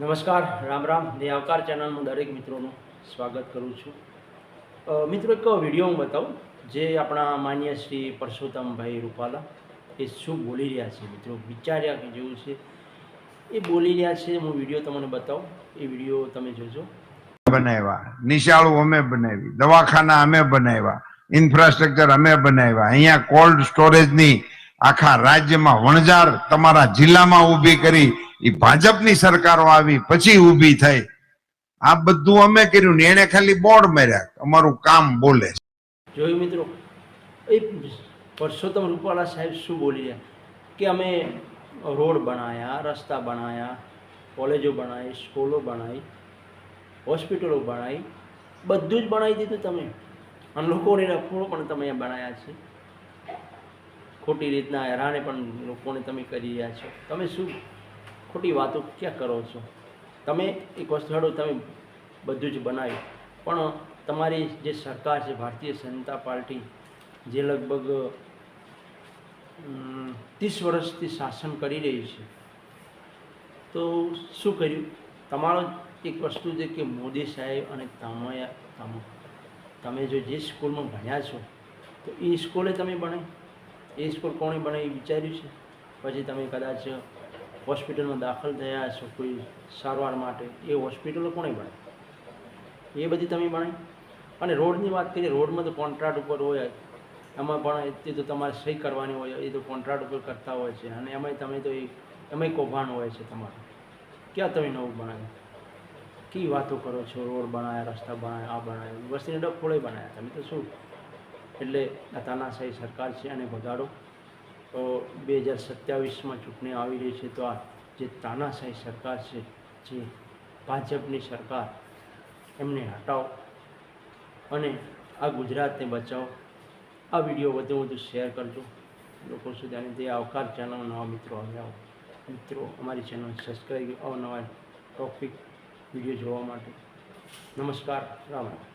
નમસ્કાર, રામ રામ. ને આવકાર ચેનલમાં દરેક મિત્રોનું સ્વાગત કરું છું. મિત્રો, એક વીડિયો હું બતાવું, જે આપણા માન્ય શ્રી પરસોત્તમભાઈ રૂપાલા એ શું બોલી રહ્યા છે. મિત્રો, વિચાર્યા કે જેવું છે. એ બોલી રહ્યા છે, હું વીડિયો તમને બતાવું. એ વીડિયો તમે જોજો. બનાવ્યા. નિશાળો અમે બનાવી. દવાખાના અમે બનાવ્યા. ઇન્ફ્રાસ્ટ્રક્ચર અમે બનાવ્યા. અહીંયા કોલ્ડ સ્ટોરેજની આખા રાજ્યમાં વણઝાર તમારા જિલ્લામાં ઊભી કરી એ ભાજપની સરકારો આવી, પછી ઊભી થઈ. આ બધું અમે કર્યું ને એને ખાલી બોર્ડ માર્યા. અમારું કામ બોલે. જોયું મિત્રો? એ પરસોત્તમ રૂપાલા સાહેબ શું બોલી રહ્યા? કે અમે રોડ બનાવ્યા રસ્તા બનાવ્યા કોલેજો બનાવી સ્કૂલો બનાવી હોસ્પિટલો બનાવી બધું જ બનાવી દીધું તમે. અને લોકોને રખોડો પણ તમે બનાવ્યા છે. ખોટી રીતના હેરાને પણ લોકોને તમે કરી રહ્યા છો. તમે શું ખોટી વાતો ક્યાં કરો છો? તમે એક વસ્તુ તમે બધું જ બનાવ્યું પણ તમારી જે સરકાર છે, ભારતીય જનતા પાર્ટી, જે લગભગ ત્રીસ વર્ષથી શાસન કરી રહી છે. તો શું કર્યું? તમારો એક વસ્તુ છે કે મોદી સાહેબ અને તમે, તમ- તમે જો જે સ્કૂલમાં ભણ્યા છો, તો એ સ્કૂલે તમે બનાવી એ સ્કૂલ કોણે બને એ વિચાર્યું છે? પછી તમે કદાચ હોસ્પિટલમાં દાખલ થયા છો કોઈ સારવાર માટે, એ હોસ્પિટલો કોણે ભણે એ બધી તમે ભણે અને રોડની વાત કરીએ, રોડમાં તો કોન્ટ્રાક્ટ ઉપર હોય, એમાં પણ એ તો તમારે સહી કરવાની હોય, એ તો કોન્ટ્રાક્ટ ઉપર કરતા હોય છે. અને એમાંય તમે તો એ, એમાંય કૌભાંડ હોય છે તમારું. ક્યાં તમે નવું બનાવ્યું કઈ વાતો કરો છો? રોડ બનાવ્યા રસ્તા બનાવ્યા આ બનાવ્યા વસ્તીને ડફોળે બનાવ્યા તમે તો શું? એટલે આ તાનાશાહી સરકાર છે અને ભગાડો. બે હજાર સત્યાવીસમાં ચૂંટણી આવી રહી છે, તો આ જે તાનાશાહી સરકાર છે, જે ભાજપની સરકાર, એમને હટાવો અને આ ગુજરાતને બચાવો. આ વીડિયો વધુ વધુ શેર કરજો. લોકો સુધી અને તે આવકાર ચેનલ નવા મિત્રો આવ્યા મિત્રો, અમારી ચેનલ સબસ્ક્રાઈબ અવનવા ટોપિક વીડિયો જોવા માટે. નમસ્કાર, રામ રામ.